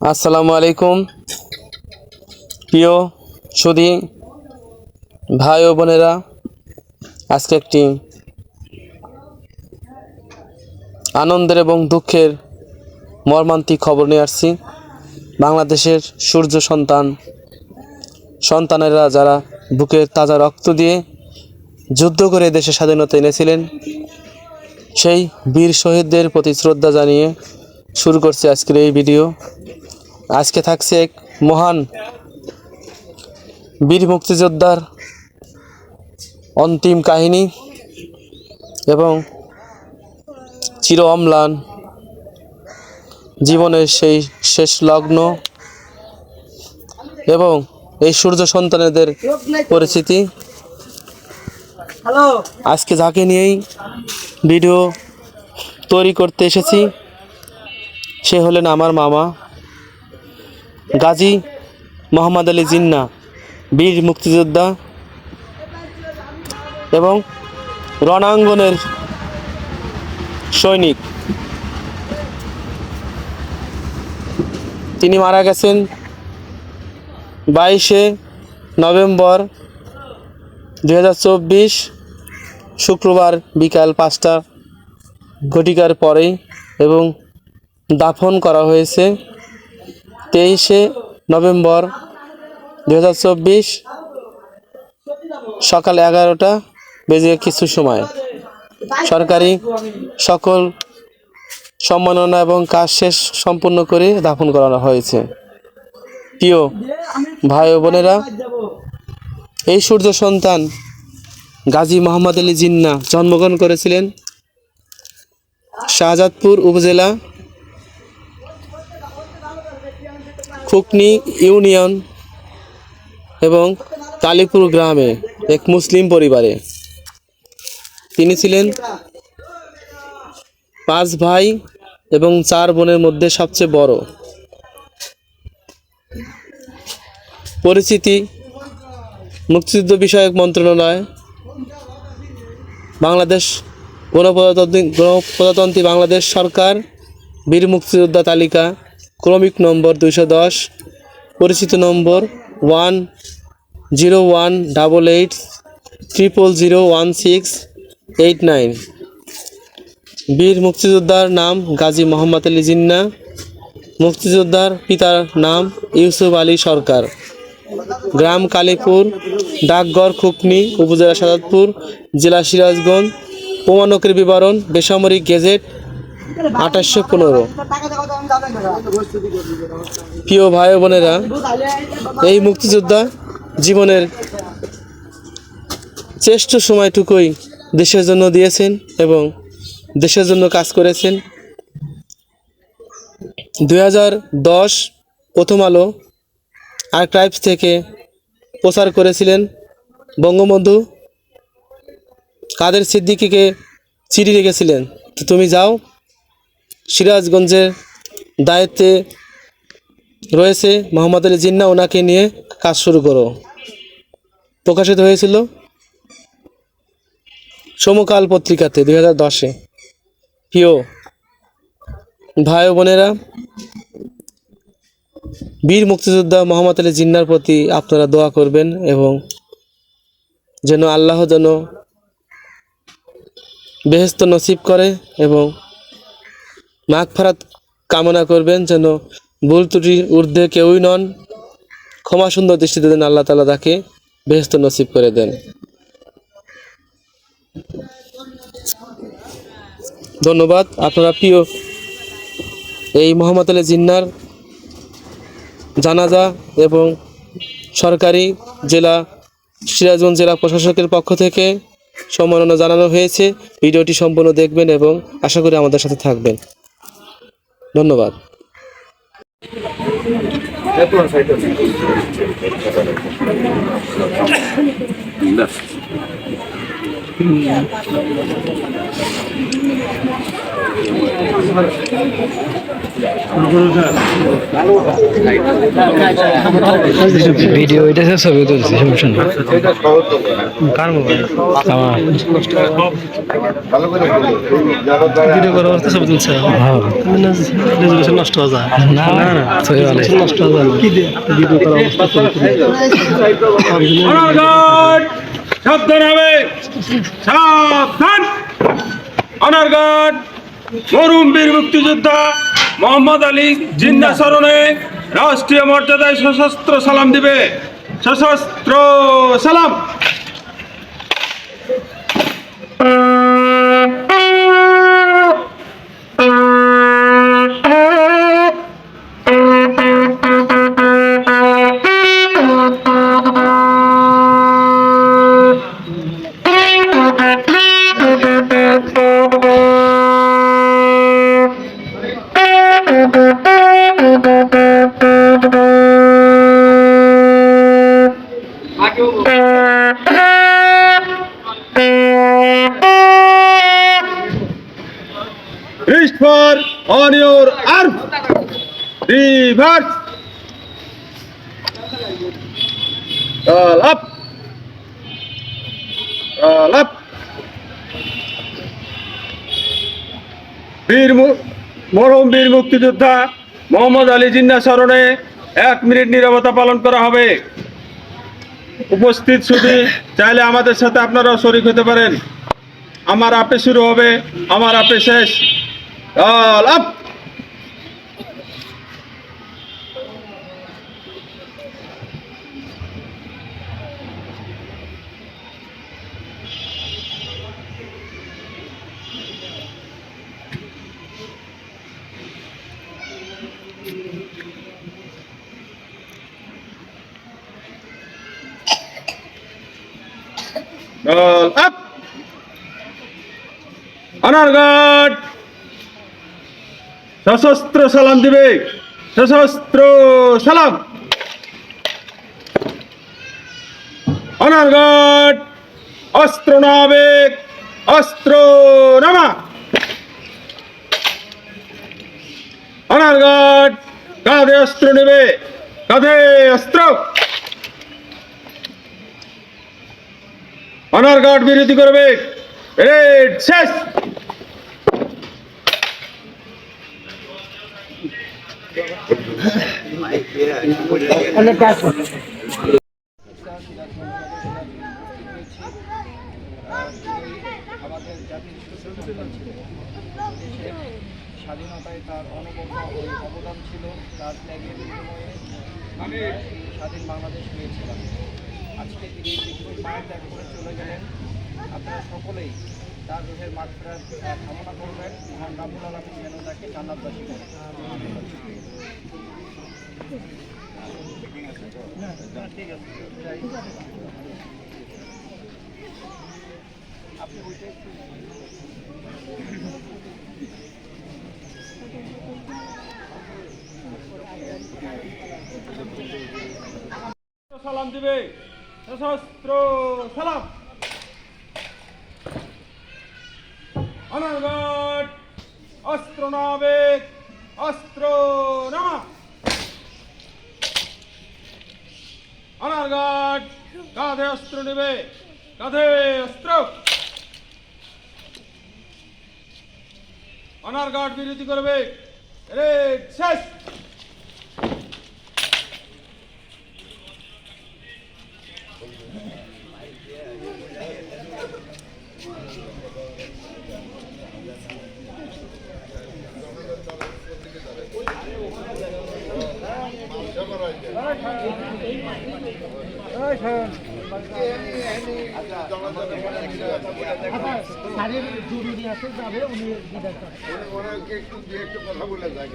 আসসালামু আলাইকুম। প্রিয় সুধী ভাই ও বোনেরা, আজকে একটি আনন্দের এবং দুঃখের মর্মান্তিক খবর নিয়ে আসছি। বাংলাদেশের সূর্য সন্তান, সন্তানেরা যারা বুকের তাজা রক্ত দিয়ে যুদ্ধ করে দেশের স্বাধীনতা এনেছিলেন, সেই বীর শহীদদের প্রতি শ্রদ্ধা জানিয়ে শুরু করছি আজকের এই ভিডিও। আজকে থাকছে এক মহান বীর মুক্তিযোদ্ধার অন্তিম কাহিনী এবং চির অম্লান জীবনের সেই শেষ লগ্ন এবং এই সূর্য সন্তানেদের পরিচিতি। আজকে যাকে নিয়েই ভিডিও তৈরি করতে এসেছি সে হলেন আমার মামা। গাজী মোহাম্মদ আলী জিন্না, বীর মুক্তিযোদ্ধা এবং রণাঙ্গনের সৈনিক। তিনি মারা গেছেন বাইশে নভেম্বর দু হাজার চব্বিশ, শুক্রবার বিকাল পাঁচটা, ঘটিকার পরেই এবং দাফন করা হয়েছে। তেইশে নভেম্বর দু হাজার চব্বিশ সকাল এগারোটা বেজে কিছু সময়। সরকারি সকল সম্মাননা এবং কাজ শেষ সম্পূর্ণ করে দাফন করানো হয়েছে। প্রিয় ভাই বোনেরা, এই সূর্য সন্তান গাজী মোহাম্মদ আলী জিন্না জন্মগ্রহণ করেছিলেন শাহজাদপুর উপজেলা খুকনি ইউনিয়ন এবং কালীপুর গ্রামে এক মুসলিম পরিবারে। তিনি ছিলেন পাঁচ ভাই এবং চার বোনের মধ্যে সবচেয়ে বড়। পরিচিতি, মুক্তিযুদ্ধ বিষয়ক মন্ত্রণালয়, বাংলাদেশ গণপ্রজাতন্ত্রী গণপ্রজাতন্ত্রী বাংলাদেশ সরকার, বীর মুক্তিযোদ্ধা তালিকা ক্রমিক নম্বর দুইশো দশ, পরিচিত number one zero one double eight triple zero one six eight nine. বীর মুক্তিযোদ্ধার নাম গাজী মোহাম্মদ আলী জিন্না, মুক্তিযোদ্ধার পিতার নাম ইউসুফ আলী সরকার। গ্রাম কালীপুর, ডাকঘর খুকনি উপজেলা সাদাতপুর, জেলা সিরাজগঞ্জ, প্রমাণকের বিবরণ, বেসামরিক গেজেট আঠাশশো পনেরো। প্রিয় ভাই বোনেরা, এই মুক্তিযোদ্ধা জীবনের শ্রেষ্ঠ সময়টুকুই দেশের জন্য দিয়েছেন এবং দেশের জন্য কাজ করেছেন। দুই হাজার দশ প্রথম আলো আর্কাইভস থেকে প্রচার করেছিলেন বঙ্গবন্ধু। কাদের সিদ্দিকিকে চিঠি রেখেছিলেন তুমি যাও সিরাজগঞ্জের দায়িত্বে রয়েছে মোহাম্মদ আলী জিন্না, ওনাকে নিয়ে কাজ শুরু করো। প্রকাশিত হয়েছিল সমকাল পত্রিকাতে দুই হাজার দশে। প্রিয় ভাই বোনেরা বীর মুক্তিযোদ্ধা মোহাম্মদ আলী জিন্নার প্রতি আপনারা দোয়া করবেন এবং যেন আল্লাহ যেন বেহেস্ত নসিব করে এবং মাঘ ফারাত কামনা করবেন যেন ভুল ত্রুটির ঊর্ধ্বে কেউই নন। ক্ষমা সুন্দর দৃষ্টিতে দেন, আল্লাহ তালা তাকে বেহস্ত নসিব করে দেন। ধন্যবাদ। আপনারা প্রিয় এই মোহাম্মদ আলী জিন্নার জানাজা এবং সরকারি জেলা, সিরাজগঞ্জ জেলা প্রশাসকের পক্ষ থেকে সম্মাননা জানানো হয়েছে। ভিডিওটি সম্পূর্ণ দেখবেন এবং আশা করি আমাদের সাথে থাকবেন। ধন্যবাদ। ভিডিও এটা ছবি তুলছে সমস্যা নেই কার মোবাইল? আমার। ভিডিও করার অবস্থা ছবি তুলছে। রেজুলেশন নষ্ট হয়ে যায়। না না ছবি ভালো নষ্ট হয়ে যায়। কি ভিডিও করার অবস্থা ছবি অনারগার্ড সাবধান হবে। সাবধান। অনারগার্ড মরুম বীর মুক্তিযোদ্ধা মোহাম্মদ আলী জিন্না স্মরণে রাষ্ট্রীয় মর্যাদায় সশস্ত্র সালাম দিবে। সশস্ত্র সালাম। On your arm. Reverse. Roll up. Roll up. বীর বীর মুক্তিযোদ্ধা মোহাম্মদ আলী জিন্না স্মরণে এক মিনিট নীরবতা পালন করা হবে উপস্থিত শুধু চাইলে আমাদের সাথে আপনারাও শরিক হতে পারেন আমার আপে শুরু হবে, আমার আপে শেষ all up all up honour guard সশস্ত্র সালাম দিবে। সশস্ত্র সালাম। অনারগার্ড অস্ত্র নাবে অস্ত্র নামা। অনারগার্ড কাঁধে অস্ত্র নেবে, কাঁধে অস্ত্র। অনারগার্ড বিরোধী করবে। রেড, শেষ। দেশের স্বাধীনতায় তার অনবদ্য অবদান ছিল, তার ত্যাগের বিনিময়ে এই স্বাধীন বাংলাদেশ পেয়েছিলাম আজকে তিনি মায়ের করে চলে গেলেন। আপনারা সকলেই তার রুহের মাত্রার কামনা করবেন। মহান রাবুল আলমী যেন তাকে জান্নাতবাসী করেন। আছে। আপনি সালাম দিবে। সশস্ত্র সালাম। অস্ত্র নাবে, অস্ত্র নামা। অনারগার্ড কাঁধে অস্ত্র নেবে, কাঁধে অস্ত্র। অনারগার্ড বিরতি করবে রে শেষ। স্যারের জরুরি আছে যাবে উনি কথা বলে করেন।